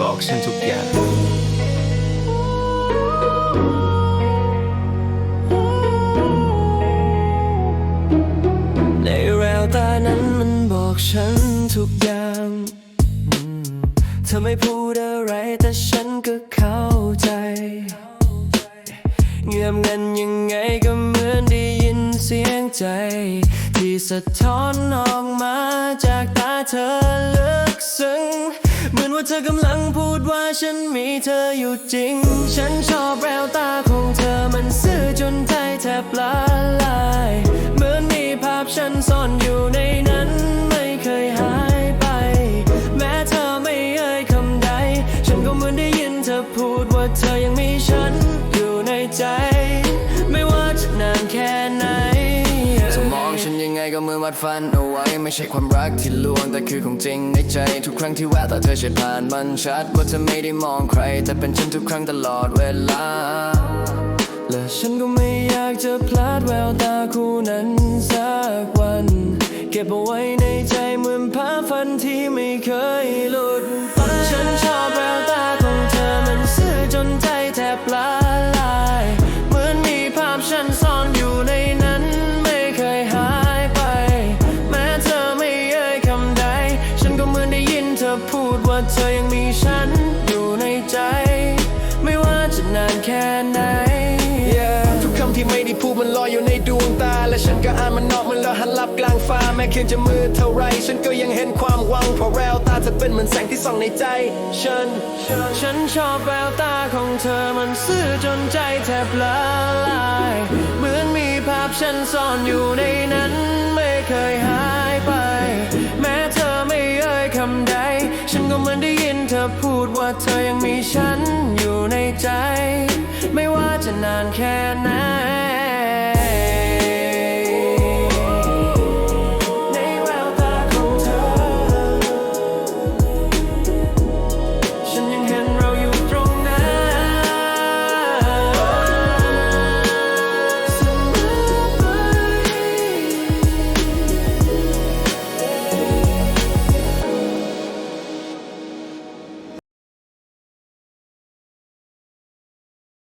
บอกฉันทุกอย่างในแววตานั้นมันบอกฉันทุกอย่างเธอไม่พูดอะไรแต่ฉันก็เข้าใจ เงียบงันยังไงก็เหมือนได้ยินเสียงใจ ที่สะท้อนออกมาจากตาเธอลึกซึ้ง เธอกำลังพูดว่าฉันมีเธออยู่จริง ฉันชอบแววตาของเธอมันซื่อจนใจแทบละลาย เหมือนมีภาพฉันซ่อนอยู่ในนั้นไม่เคยหายไป แม้เธอไม่เอ่ยคำใด ฉันก็เหมือนได้ยินเธอพูดว่าเธอยังมี เหมือนวัดฟันเอาไว้ไม่ใช่ความรักที่ลวงแต่คือของจริงในใจทุกครั้งที่แวะตาเธอใช้ผ่านมันชัดว่าเธอไม่ได้มองใคร แต่เป็นฉันทุกครั้งตลอดเวลา และฉันก็ไม่อยากจะพลาดแววตาคู่นั้นสักวัน เก็บเอาไว้ในใจเหมือนภาพฝันที่ไม่เคยหลุดไป อพูดว่าเธอยังมีฉันอยู่ในใจ ไม่ว่าจะนานแค่ไหน Yeah ทุกคำที่ไม่ได้พูดมันลอยอยู่ในดวงตา และฉันก็อ่านมันออกมันลอยหันลับกลางฟ้า แม้คืนจะมืดเท่าไร ฉันก็ยังเห็นความหวังเพราะแววตาเธอเป็นเหมือนแสงที่ส่องในใจ ฉัน ฉันชอบแววตาของเธอมันซื่อจนใจแทบละลาย เหมือนมีภาพฉันซ่อนอยู่ในนั้นไม่เคยหาย ฉันก็เหมือนได้ยินเธอพูดว่าเธอยังมีฉันอยู่ในใจ